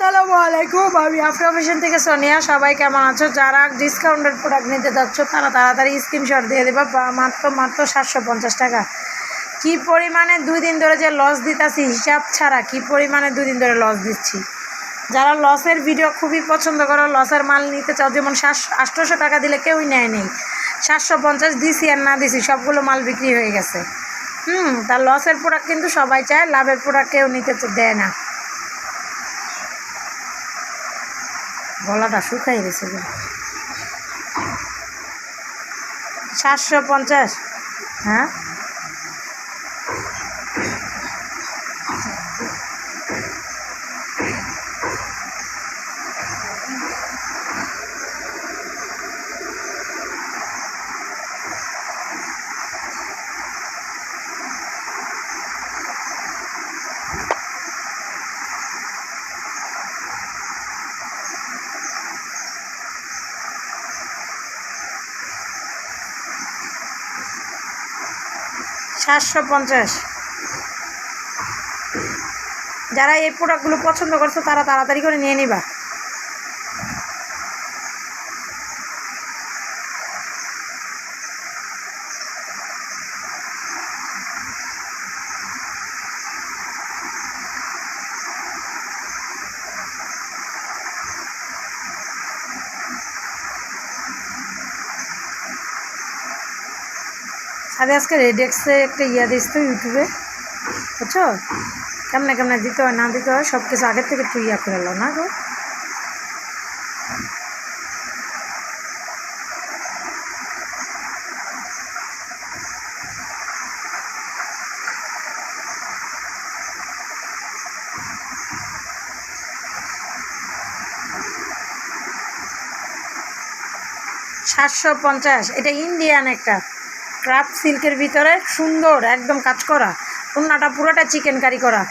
আসসালামু আলাইকুম, আমি আফরা ফ্যাশন থেকে সোনিয়া। সবাই কেমন আছো? যারা ডিসকাউন্টের প্রোডাক্ট নিতে যাচ্ছ, তারা তাড়াতাড়ি স্ক্রিনশট দিয়ে দেবা মাত্র মাত্র সাতশো পঞ্চাশ টাকা। কি পরিমাণে দুই দিন ধরে যে লস দিতেছি, হিসাব ছাড়া কি পরিমাণে দুই দিন ধরে লস দিচ্ছি? যারা লসের ভিডিও খুবই পছন্দ করো লসের মাল নিতে চাও, যেমন সাতশো টাকা দিলে কেউই নেয় নেই। সাতশো পঞ্চাশ দিছি আর না দিছি, সবগুলো মাল বিক্রি হয়ে গেছে। হুম তার লসের প্রোডাক্ট কিন্তু সবাই চায়, লাভের প্রোডাক্ট কেউ নিতে দেয় না। গলাটা শুকাই গেছে। সাতশো পঞ্চাশ হ্যাঁ সাতশো পঞ্চাশ। যারা এই প্রোডাক্টগুলো পছন্দ করছে তারা তাড়াতাড়ি করে নিয়ে নিবা। আরে আজকে রেডেক্সে একটা ইয়া দিস তো ইউটিউবে। বুঝছ? কেমনে কেমনে দিতে হয় না দিতে হয় সব কিছু আগের থেকে একটু ইয়া করে লো না গো? সাতশো পঞ্চাশ, এটা ইন্ডিয়ান একটা। ক্রাফট সিল্কের ভিতরে সুন্দর, একদম কাজ করা। ওনাটা পুরোটা চিকেন কারি করা।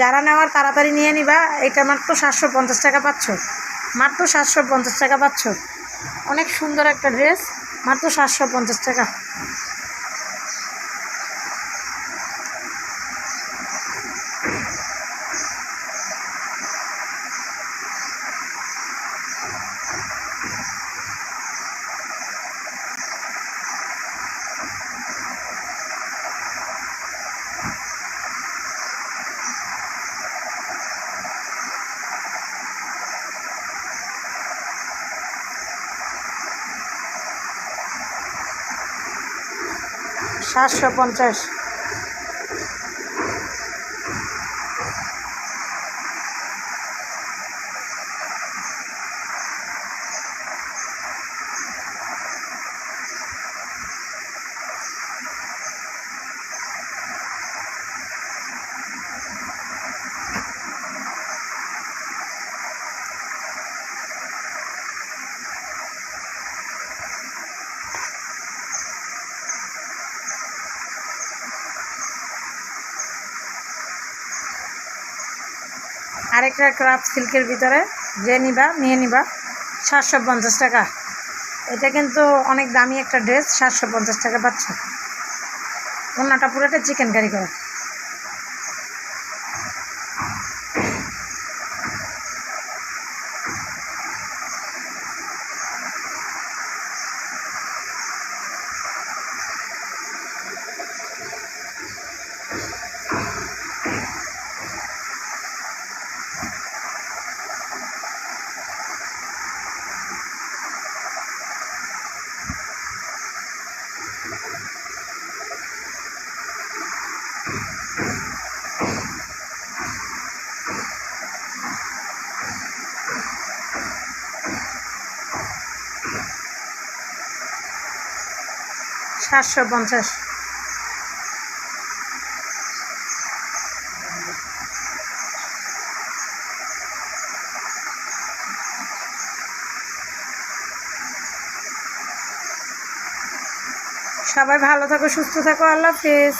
যারা নেওয়ার তাড়াতাড়ি নিয়ে নিবা, এটা মাত্র সাতশো পঞ্চাশ টাকা পাচ্ছ। মাত্র সাতশো পঞ্চাশ টাকা পাচ্ছ। অনেক সুন্দর একটা ড্রেস মাত্র সাতশো পঞ্চাশ টাকা। সাতশো পঞ্চাশ। আরেকটা ক্রাফট সিল্কের ভিতরে যে নিবা, নিয়ে নিবা, সাতশো পঞ্চাশ টাকা। এটা কিন্তু অনেক দামি একটা ড্রেস, সাতশো পঞ্চাশ টাকা পাচ্ছ। অন্যটা পুরোটা চিকেন কারি করা। সাতশো পঞ্চাশ। সবাই ভালো থাকো সুস্থ থাকো আল্লাহ হাফেজ।